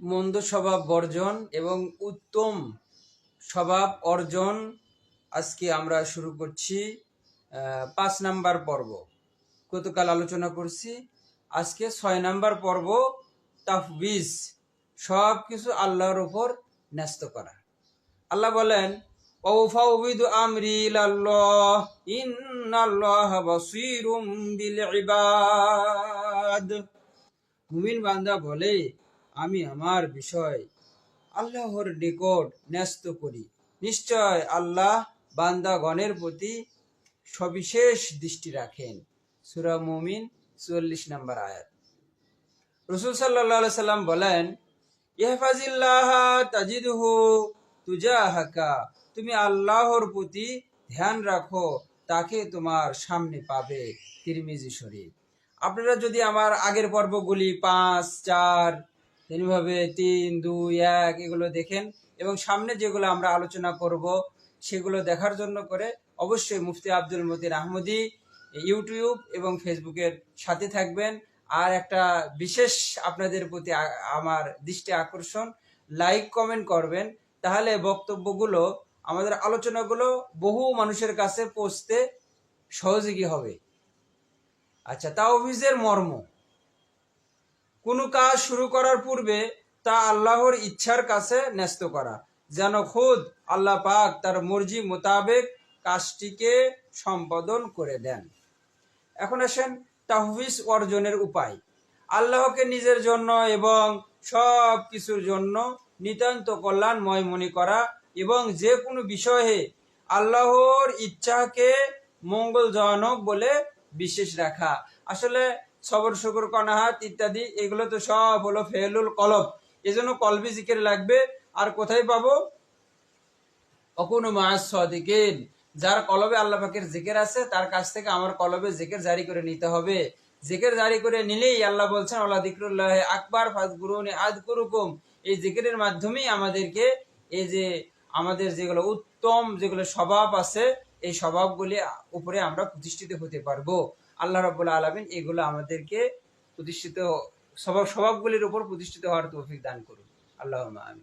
মন্দ স্বভাব বর্জন এবং উত্তম স্বভাব অর্জন আজকে আমরা শুরু করছি পাঁচ নাম্বার পর্ব। গতকাল আলোচনা করছি, আজকে ছয় নাম্বার পর্ব তাফবিজ সব কিছু আল্লাহর উপর ন্যস্ত করা। আল্লাহ বলেন বান্দা বলে আমি আমার বিষয় আল্লাহর নিকট ন্যস্ত করি। নিশ্চয় আল্লাহ বান্দাগণের প্রতি সবিশেষ দৃষ্টি রাখেন। সুরা মুমিন চুয়াল্লিশ নম্বর আয়াত। রসুল সাল্লাহ সাল্লাম বলেন, ইহফাজিল্লাহ তাজিদহু তুজাহাকা। তুমি আল্লাহর প্রতি ধ্যান রাখো, তাকে তোমার সামনে পাবে তিরমিজি শরীফ। আপনারা যদি আমার আগের পর্বগুলি পাঁচ, চার তেমনিভাবে তিন, দুই, এক এগুলো দেখেন এবং সামনে যেগুলো আমরা আলোচনা করব সেগুলো দেখার জন্য করে অবশ্যই মুফতি আব্দুল মতিন আহমদি ইউটিউব এবং ফেসবুকের সাথে থাকবেন। আর একটা বিশেষ আপনাদের প্রতি আমার দৃষ্টি আকর্ষণ, লাইক, কমেন্ট করবেন। তাহলে বক্তব্যগুলো, আমাদের আলোচনাগুলো বহু মানুষের কাছে পৌঁছতে সহযোগী হবে। আচ্ছা তাওহিজের মর্ম। কোনো কাজ শুরু করার পূর্বে তা আল্লাহর ইচ্ছার কাছে ন্যস্ত করা, যেন খুদ আল্লাহ পাক তার মর্জি মোতাবেক কাজটিকে সম্পাদন করে দেন। এখন আসেন তাহবিজ অর্জনের উপায়। আল্লাহকে নিজের জন্য এবং সব কিছুর জন্য নিতান্ত কল্যাণময় মনে করা এবং যে কোনো বিষয়ে আল্লাহর ইচ্ছাকে মঙ্গলজনক বলে বিশেষ রাখা। আসলে সবর, শুকুর, কনাহাত ইত্যাদি, এগুলো তো সব হলো ফেলুল কলব এজন্য কলবি জিকির লাগবে। আর কোথায় পাবো? অকুন মাস যার কলবে আল্লাহ পাকের জিকির আছে, তার কাছ থেকে আমার কলবে জিকির জারি করে নিতে হবে। জিকির জারি করে নিলেই আল্লাহ বলছেন আল্লাহ দিকরুল্লাহ আকবার ফাজগুরুনি আদ কুরুকুম এই জিকিরের মাধ্যমেই আমাদেরকে এই যে, আমাদের যেগুলো উত্তম, যেগুলো স্বভাব আছে এই স্বভাবগুলি উপরে আমরা প্রতিষ্ঠিত হতে পারব। আল্লাহ রাবুল্লাহ আলমিন এগুলো আমাদেরকে প্রতিষ্ঠিত স্বভাব স্বভাবগুলির উপর প্রতিষ্ঠিত হওয়ার তৌফিক দান করুন। আল্লাহ আমি